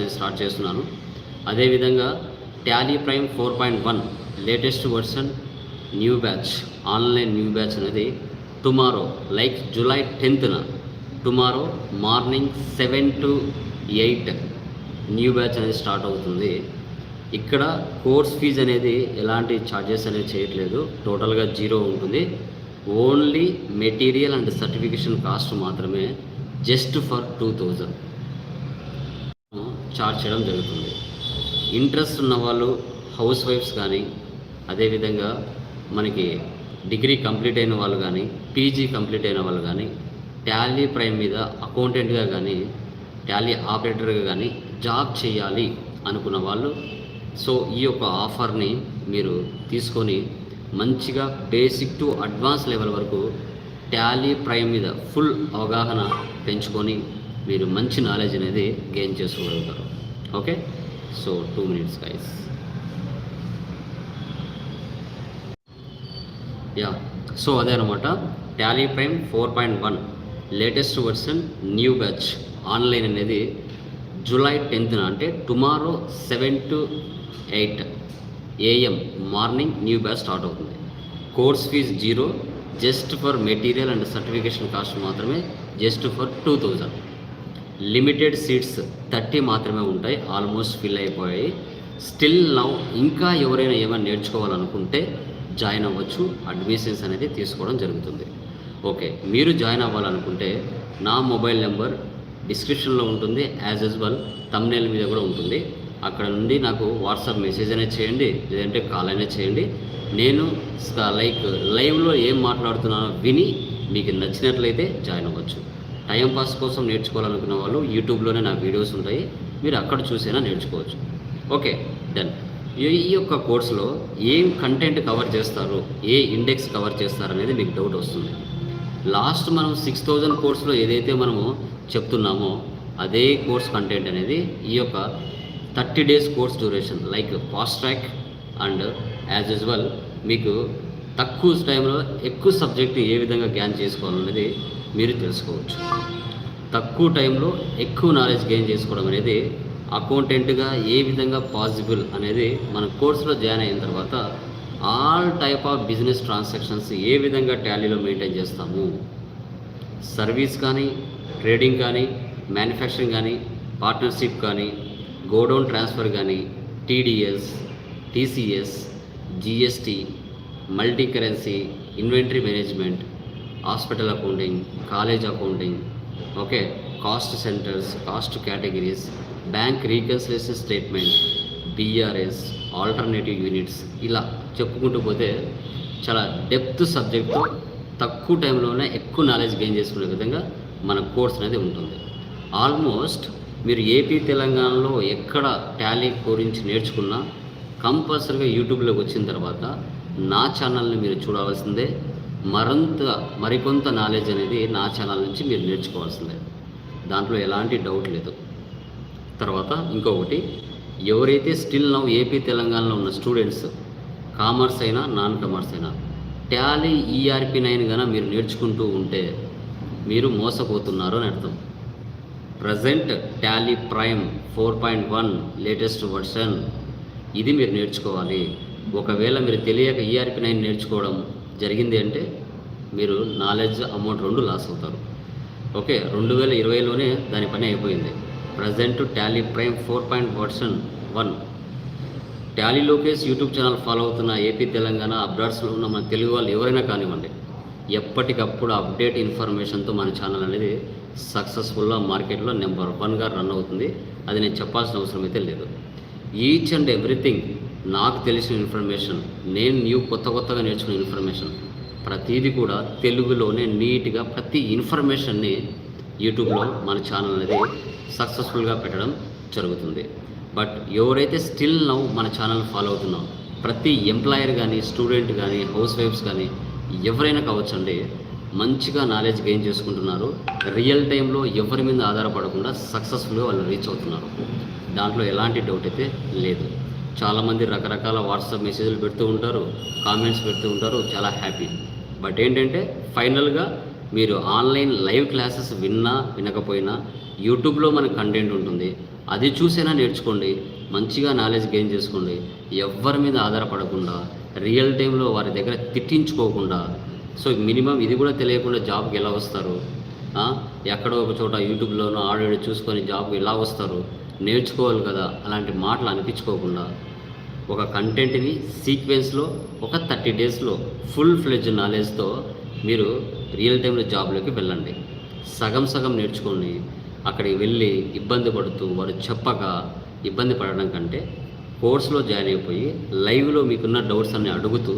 అనేది స్టార్ట్ చేస్తున్నాను. అదేవిధంగా Tally prime four point one latest version new batch online new batch అనేది tomorrow like July టెన్త్న tomorrow morning seven to eight new batch అనేది start అవుతుంది. ఇక్కడ course fee అనేది ఎలాంటి ఛార్జెస్ అనేది చేయట్లేదు. టోటల్గా జీరో ఉంటుంది. Only material and certification cost మాత్రమే just for two thousand. Charge చేయడం జరుగుతుంది. ఇంట్రెస్ట్ ఉన్న వాళ్ళు హౌస్ వైఫ్స్ కానీ అదేవిధంగా మనకి డిగ్రీ కంప్లీట్ అయిన వాళ్ళు కానీ పీజీ కంప్లీట్ అయిన వాళ్ళు కానీ టాలీ ప్రైమ్ మీద అకౌంటెంట్గా కానీ టాలీ ఆపరేటర్గా కానీ జాబ్ చేయాలి అనుకున్న వాళ్ళు సో ఈ యొక్క ఆఫర్ని మీరు తీసుకొని మంచిగా బేసిక్ టు అడ్వాన్స్ లెవెల్ వరకు టాలీ ప్రైమ్ మీద ఫుల్ అవగాహన పెంచుకొని మీరు మంచి నాలెడ్జ్ అనేది గెయిన్ చేసుకోగలుగుతారు. Okay so two minutes guys ya so అదే అనమాట Tally prime four point one latest version new batch online అనేది జూలై టెన్త్న అంటే tomorrow seven to eight AM morning new batch start అవుతుంది. Course fees zero just for material and certification cost మాత్రమే just for two thousand limited seats thirty మాత్రమే ఉంటాయి almost fill అయిపోయాయి. Still now ఇంకా ఎవరైనా ఏమైనా నేర్చుకోవాలనుకుంటే జాయిన్ అవ్వచ్చు. అడ్మిషన్స్ అనేది తీసుకోవడం జరుగుతుంది. ఓకే మీరు జాయిన్ అవ్వాలనుకుంటే నా మొబైల్ నెంబర్ డిస్క్రిప్షన్లో ఉంటుంది యాజ్ యూజువల్ తమ్నేల్ మీద కూడా ఉంటుంది. అక్కడ నుండి నాకు వాట్సాప్ మెసేజ్ అనేది చేయండి లేదంటే కాల్ అనేది చేయండి. నేను లైక్ లైవ్లో ఏం మాట్లాడుతున్నానో విని మీకు నచ్చినట్లయితే జాయిన్ అవ్వచ్చు. టైం పాస్ కోసం నేర్చుకోవాలనుకున్న వాళ్ళు యూట్యూబ్లోనే నా వీడియోస్ ఉంటాయి. మీరు అక్కడ చూసైనా నేర్చుకోవచ్చు. Okay done. ఈ ఈ యొక్క కోర్సులో ఏం కంటెంట్ కవర్ చేస్తారు ఏ ఇండెక్స్ కవర్ చేస్తారు అనేది మీకు డౌట్ వస్తుంది. లాస్ట్ మనం సిక్స్ థౌజండ్ కోర్సులో ఏదైతే మనము చెప్తున్నామో అదే కోర్స్ కంటెంట్ అనేది ఈ యొక్క thirty days course duration like fast track and as usual మీకు తక్కువ టైంలో ఎక్కువ సబ్జెక్ట్ ఏ విధంగా గ్యాన్ చేసుకోవాలనేది మీరు తెలుసుకోవచ్చు. తక్కువ టైంలో ఎక్కువ నాలెడ్జ్ గెయిన్ చేసుకోవడం అనేది అకౌంటెంట్గా ఏ విధంగా పాసిబుల్ అనేది మన కోర్సులో జాయిన్ అయిన తర్వాత all type of business transactions ఏ విధంగా టాలీలో మెయింటైన్ చేస్తాము. సర్వీస్ కానీ ట్రేడింగ్ కానీ మ్యానుఫ్యాక్చరింగ్ కానీ పార్ట్నర్షిప్ కానీ గోడౌన్ ట్రాన్స్ఫర్ కానీ TDS TCS GST multi currency inventory management hospital accounting college accounting okay cost centres cost categories bank reconciliation statement BRS alternative units ఇలా చెప్పుకుంటూ పోతే చాలా డెప్త్ సబ్జెక్టు తక్కువ టైంలోనే ఎక్కువ నాలెడ్జ్ గెయిన్ చేసుకునే విధంగా మన కోర్స్ అనేది ఉంటుంది. ఆల్మోస్ట్ మీరు ఏపీ తెలంగాణలో ఎక్కడ టాలీ గురించి నేర్చుకున్నా కంపల్సరీగా యూట్యూబ్లోకి వచ్చిన తర్వాత నా ఛానల్ని మీరు చూడవలసిందే మరింత మరికొంత నాలెడ్జ్ అనేది నా ఛానల్ నుంచి మీరు నేర్చుకోవాల్సిందే. దాంట్లో ఎలాంటి డౌట్ లేదు. తర్వాత ఇంకొకటి ఎవరైతే స్టిల్ నవ్ ఏపీ తెలంగాణలో ఉన్న స్టూడెంట్స్ కామర్స్ అయినా నాన్ కామర్స్ అయినా టాలీ ఈఆర్పి నైన్ కనుక మీరు నేర్చుకుంటూ ఉంటే మీరు మోసపోతున్నారు అని అర్థం. Present Tally prime four point one latest version ఇది మీరు నేర్చుకోవాలి. ఒకవేళ మీరు తెలియక ఈఆర్పి నైన్ నేర్చుకోవడం జరిగింది అంటే మీరు నాలెడ్జ్ అమౌంట్ రెండు లాస్ అవుతారు. ఓకే రెండు వేల ఇరవైలోనే దాని పని అయిపోయింది. Present Tally prime four point version one. Tally Lokesh YouTube channel follow అవుతున్న ఏపీ తెలంగాణ అబ్రాడ్స్లో ఉన్న మన తెలుగు వాళ్ళు ఎవరైనా కానివ్వండి ఎప్పటికప్పుడు అప్డేట్ ఇన్ఫర్మేషన్తో మన ఛానల్ అనేది సక్సెస్ఫుల్గా మార్కెట్లో నెంబర్ వన్గా రన్ అవుతుంది. అది నేను చెప్పాల్సిన అవసరం అయితే లేదు. ఈచ్ అండ్ ఎవ్రీథింగ్ నాకు తెలిసిన ఇన్ఫర్మేషన్ నేను న్యూ కొత్త కొత్తగా నేర్చుకున్న ఇన్ఫర్మేషన్ ప్రతిదీ కూడా తెలుగులోనే నీట్గా ప్రతి ఇన్ఫర్మేషన్ని యూట్యూబ్లో మన ఛానల్ అనేది సక్సెస్ఫుల్గా పెట్టడం జరుగుతుంది. బట్ ఎవరైతే స్టిల్ నౌ మన ఛానల్ ఫాలో అవుతున్నాం ప్రతి ఎంప్లాయర్ కానీ స్టూడెంట్ కానీ హౌస్ వైఫ్స్ కానీ ఎవరైనా కావచ్చండి మంచిగా నాలెడ్జ్ గెయిన్ చేసుకుంటున్నారు రియల్ టైంలో ఎవరి మీద ఆధారపడకుండా సక్సెస్ఫుల్గా వాళ్ళు రీచ్ అవుతున్నారు. దాంట్లో ఎలాంటి డౌట్ అయితే లేదు. చాలామంది రకరకాల వాట్సాప్ మెసేజ్లు పెడుతూ ఉంటారు కామెంట్స్ పెడుతూ ఉంటారు చాలా హ్యాపీ. బట్ ఏంటంటే ఫైనల్గా మీరు ఆన్లైన్ లైవ్ క్లాసెస్ విన్నా వినకపోయినా యూట్యూబ్లో మన కంటెంట్ ఉంటుంది. అది చూసైనా నేర్చుకోండి మంచిగా నాలెడ్జ్ గెయిన్ చేసుకోండి. ఎవరి మీద ఆధారపడకుండా రియల్ టైంలో వారి దగ్గర తిట్టించుకోకుండా. సో మినిమం ఇది కూడా తెలియకుండా జాబ్కి ఎలా వస్తారు? ఎక్కడో ఒక చోట యూట్యూబ్లోనో ఆడియో చూసుకొని జాబ్కి ఎలా వస్తారు? నేర్చుకోవాలి కదా అలాంటి మాటలు అనిపించుకోకుండా ఒక కంటెంట్ని సీక్వెన్స్లో ఒక థర్టీ డేస్లో ఫుల్ ఫ్లెడ్జ్ నాలెడ్జ్తో మీరు రియల్ టైంలో జాబ్లోకి వెళ్ళండి. సగం సగం నేర్చుకొని అక్కడికి వెళ్ళి ఇబ్బంది పడుతూ వారు చెప్పక ఇబ్బంది పడడం కంటే కోర్స్లో జాయిన్ అయిపోయి లైవ్లో మీకున్న డౌట్స్ అన్ని అడుగుతూ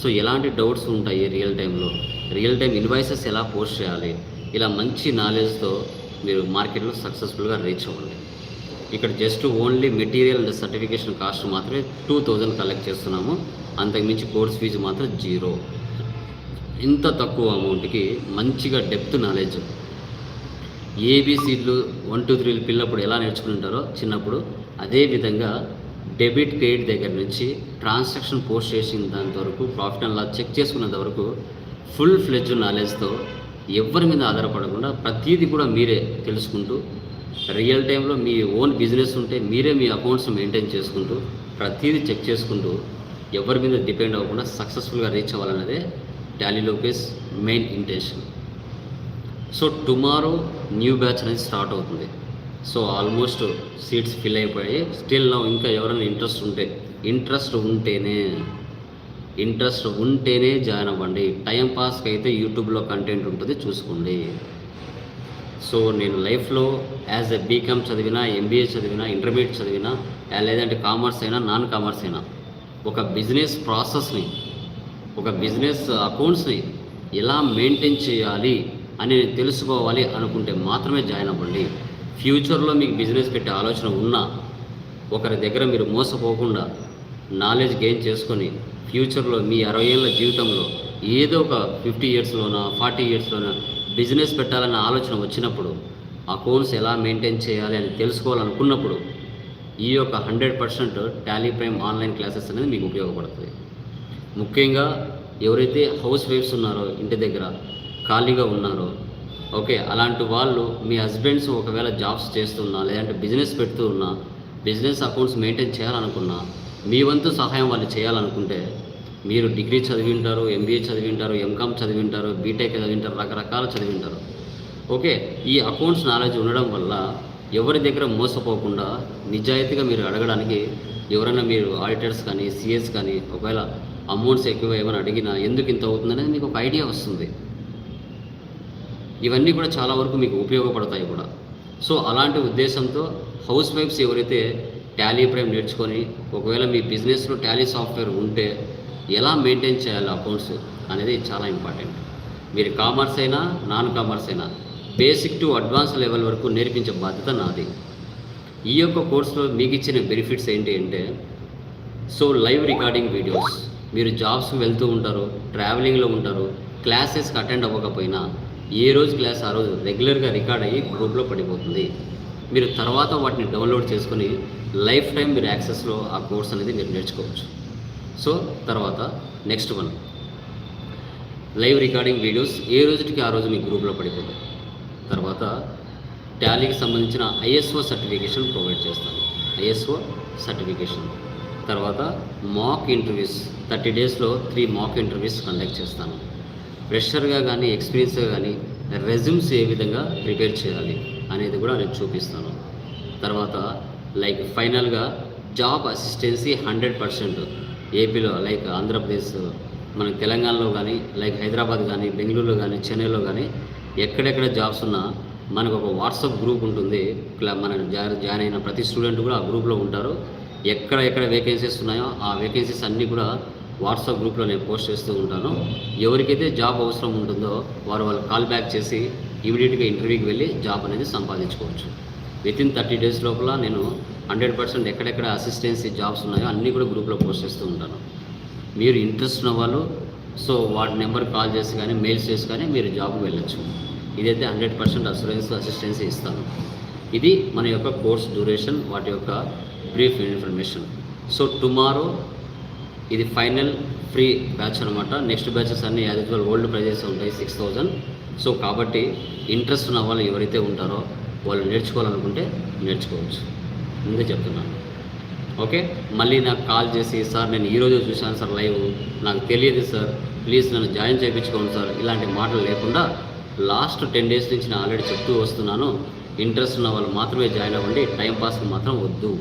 సో ఎలాంటి డౌట్స్ ఉంటాయి రియల్ టైంలో రియల్ టైం ఇన్వాయిసెస్ ఎలా పోస్ట్ చేయాలి? ఇలా మంచి నాలెడ్జ్తో మీరు మార్కెట్లో సక్సెస్ఫుల్గా రీచ్ అవ్వండి. ఇక్కడ just only material certification cost మాత్రమే టూ థౌజండ్ కలెక్ట్ చేస్తున్నాము. అంతకుమించి కోర్స్ ఫీజు మాత్రం జీరో. ఇంత తక్కువ అమౌంట్కి మంచిగా డెప్త్ నాలెడ్జ్. ఏబీసీలు వన్ టూ త్రీలు పిల్లప్పుడు ఎలా నేర్చుకుంటారో చిన్నప్పుడు అదేవిధంగా డెబిట్ క్రెడిట్ దగ్గర నుంచి ట్రాన్సాక్షన్ పోస్ట్ చేసిన దాని వరకు ప్రాఫిట్ అండ్ లాస్ చెక్ చేసుకున్నంత వరకు ఫుల్ ఫ్లెడ్జ్ నాలెడ్జ్తో ఎవరి మీద ఆధారపడకుండా ప్రతీది కూడా మీరే తెలుసుకుంటూ రియల్ టైంలో మీ ఓన్ బిజినెస్ ఉంటే మీరే మీ అకౌంట్స్ మెయింటైన్ చేసుకుంటూ ప్రతిదీ చెక్ చేసుకుంటూ ఎవరి మీద డిపెండ్ అవ్వకుండా సక్సెస్ఫుల్గా reach అవ్వాలన్నదే Tally Lokesh main intention. So tomorrow new batch అనేది స్టార్ట్ అవుతుంది. సో ఆల్మోస్ట్ సీట్స్ ఫిల్ అయిపోయాయి. స్టిల్ నా ఇంకా ఎవరైనా ఇంట్రెస్ట్ ఉంటే ఇంట్రెస్ట్ ఉంటేనే ఇంట్రెస్ట్ ఉంటేనే జాయిన్ అవ్వండి. టైం పాస్కి అయితే యూట్యూబ్లో కంటెంట్ ఉంటుంది చూసుకోండి. సో నేను లైఫ్లో యాజ్ ఎ బీకామ్ చదివినా ఎంబీఏ చదివినా ఇంటర్మీడియట్ చదివినా లేదంటే కామర్స్ అయినా నాన్ కామర్స్ అయినా ఒక బిజినెస్ ప్రాసెస్ని ఒక బిజినెస్ అకౌంట్స్ని ఎలా మెయింటైన్ చేయాలి అని నేను తెలుసుకోవాలి అనుకుంటే మాత్రమే జాయిన్ అవ్వండి. ఫ్యూచర్లో మీకు బిజినెస్ పెట్టే ఆలోచన ఉన్నా ఒకరి దగ్గర మీరు మోసపోకుండా నాలెడ్జ్ గెయిన్ చేసుకొని ఫ్యూచర్లో మీ అరవై ఏళ్ళ జీవితంలో ఏదో ఒక ఫిఫ్టీ ఇయర్స్లోనా ఫార్టీ ఇయర్స్లోనా బిజినెస్ పెట్టాలన్న ఆలోచన వచ్చినప్పుడు అకౌంట్స్ ఎలా మెయింటైన్ చేయాలి అని తెలుసుకోవాలనుకున్నప్పుడు ఈ యొక్క hundred percent Tally prime online classes అనేది మీకు ఉపయోగపడుతుంది. ముఖ్యంగా ఎవరైతే హౌస్ వైఫ్స్ ఉన్నారో ఇంటి దగ్గర ఖాళీగా ఉన్నారో ఓకే అలాంటి వాళ్ళు మీ హస్బెండ్స్ ఒకవేళ జాబ్స్ చేస్తున్నా లేదంటే బిజినెస్ పెడుతూ ఉన్నా బిజినెస్ అకౌంట్స్ మెయింటైన్ చేయాలనుకున్నా మీ వంతు సహాయం వాళ్ళు చేయాలనుకుంటే మీరు డిగ్రీ చదివింటారు ఎంబీఏ చదివింటారు ఎంకామ్ చదివింటారు బీటెక్ చదివింటారు రకరకాల చదివింటారు. ఓకే ఈ అకౌంట్స్ నాలెడ్జ్ ఉండడం వల్ల ఎవరి దగ్గర మోసపోకుండా నిజాయితీగా మీరు అడగడానికి ఎవరైనా మీరు ఆడిటర్స్ కానీ సిఎస్ కానీ ఒకవేళ అమౌంట్స్ ఎక్కువ ఏమైనా అడిగినా ఎందుకు ఇంత అవుతుందనేది మీకు ఒక ఐడియా వస్తుంది. ఇవన్నీ కూడా చాలా వరకు మీకు ఉపయోగపడతాయి కూడా. సో అలాంటి ఉద్దేశంతో హౌస్ వైఫ్స్ ఎవరైతే టాలీ ప్రైమ్ నేర్చుకొని ఒకవేళ మీ బిజినెస్లో టాలీ సాఫ్ట్వేర్ ఉంటే ఎలా మెయింటైన్ చేయాలి అకౌంట్స్ అనేది చాలా ఇంపార్టెంట్ మీరు కామర్స్ అయినా నాన్ కామర్స్ అయినా బేసిక్ టు అడ్వాన్స్ లెవెల్ వరకు నేర్పించే బాధ్యత నాది. ఈ యొక్క కోర్సులో మీకు ఇచ్చిన బెనిఫిట్స్ ఏంటి అంటే సో లైవ్ రికార్డింగ్ వీడియోస్ మీరు జాబ్స్కి వెళ్తూ ఉంటారు ట్రావెలింగ్లో ఉంటారు క్లాసెస్కి అటెండ్ అవ్వకపోయినా ఏ రోజు క్లాస్ ఆ రోజు రెగ్యులర్గా రికార్డ్ అయ్యి గ్రూప్లో పడిపోతుంది. మీరు తర్వాత వాటిని డౌన్లోడ్ చేసుకొని లైఫ్ టైం మీరు యాక్సెస్లో ఆ కోర్స్ అనేది మీరు నేర్చుకోవచ్చు. సో తర్వాత next one live recording videos ఏ రోజుకి ఆ రోజు మీ గ్రూప్లో పడిపోతాయి. తర్వాత టాలీకి సంబంధించిన ఐఎస్ఓ సర్టిఫికేషన్ ప్రొవైడ్ చేస్తాను. ఐఎస్ఓ సర్టిఫికేషన్ తర్వాత మాక్ ఇంటర్వ్యూస్ థర్టీ డేస్లో త్రీ మాక్ ఇంటర్వ్యూస్ కండక్ట్ చేస్తాను. ఫ్రెషర్గా కానీ ఎక్స్పీరియన్స్గా కానీ రెజ్యూమ్స్ ఏ విధంగా ప్రిపేర్ చేయాలి అనేది కూడా నేను చూపిస్తాను. తర్వాత లైక్ ఫైనల్గా జాబ్ అసిస్టెన్సీ హండ్రెడ్ పర్సెంట్ ఏపీలో లైక్ ఆంధ్రప్రదేశ్ మన తెలంగాణలో కానీ లైక్ హైదరాబాద్ కానీ బెంగళూరులో కానీ చెన్నైలో కానీ ఎక్కడెక్కడ జాబ్స్ ఉన్నా మనకు ఒక వాట్సాప్ గ్రూప్ ఉంటుంది. మన జా- జాయిన్ అయిన ప్రతి స్టూడెంట్ కూడా ఆ గ్రూప్లో ఉంటారు. ఎక్కడ ఎక్కడ వేకెన్సీస్ ఉన్నాయో ఆ వేకెన్సీస్ అన్నీ కూడా వాట్సాప్ గ్రూప్లో నేను పోస్ట్ చేస్తూ ఉంటాను. ఎవరికైతే జాబ్ అవసరం ఉంటుందో వారు వాళ్ళు కాల్ బ్యాక్ చేసి ఇమీడియట్గా ఇంటర్వ్యూకి వెళ్ళి జాబ్ అనేది సంపాదించుకోవచ్చు. విత్ ఇన్ థర్టీ డేస్ లోపల నేను హండ్రెడ్ పర్సెంట్ ఎక్కడెక్కడ అసిస్టెన్సీ జాబ్స్ ఉన్నాయో అన్నీ కూడా గ్రూప్లో పోస్ట్ చేస్తూ ఉంటాను. మీరు ఇంట్రెస్ట్ ఉన్న వాళ్ళు సో వాటి నెంబర్ కాల్ చేసి కానీ మెయిల్స్ చేసి కానీ మీరు జాబ్కి వెళ్ళొచ్చు. ఇదైతే హండ్రెడ్ పర్సెంట్ అసూరెన్స్ అసిస్టెన్సీ ఇస్తాను. ఇది మన యొక్క కోర్స్ డ్యూరేషన్ వాటి యొక్క బ్రీఫ్ ఇన్ఫర్మేషన్ సో టుమారో ఇది ఫైనల్ ఫ్రీ బ్యాచ్ అనమాట నెక్స్ట్ బ్యాచెస్ అన్ని యాజ్ యూజువల్ ఓల్డ్ ప్రైజెస్ ఉంటాయి సిక్స్ థౌజండ్ సో కాబట్టి ఇంట్రెస్ట్ ఉన్న వాళ్ళు ఎవరైతే ఉంటారో వాళ్ళు నేర్చుకోవాలనుకుంటే నేర్చుకోవచ్చు. ముందే చెప్తున్నాను ఓకే? మళ్ళీ నాకు కాల్ చేసి సార్ నేను ఈరోజు చూశాను సార్ లైవ్. నాకు తెలియదు సార్. ప్లీజ్ నన్ను జాయిన్ చేయించుకోండి సార్. ఇలాంటి మాటలు లేకుండా లాస్ట్ టెన్ డేస్ నుంచి నేను ఆల్రెడీ చెప్తూ వస్తున్నాను. ఇంట్రెస్ట్ ఉన్న వాళ్ళు మాత్రమే జాయిన్ అవ్వండి. టైం పాస్కి మాత్రం వద్దు.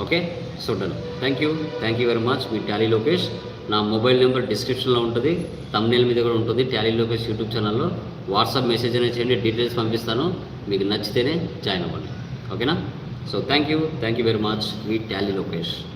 Okay? So done. Thank you. Thank you very much. Me tally Lokesh. నా మొబైల్ నెంబర్ డిస్క్రిప్షన్లో ఉంటుంది. తమ్నేల్ మీద కూడా ఉంటుంది. ట్యాలీ లోకేష్ యూట్యూబ్ ఛానల్లో. వాట్సాప్ మెసేజ్ అనేది చేయండి. డీటెయిల్స్ పంపిస్తాను. మీకు నచ్చితేనే జాయిన్ అవ్వండి. ఓకేనా? So thank you. Thank you very much. Meet Tally Lokesh.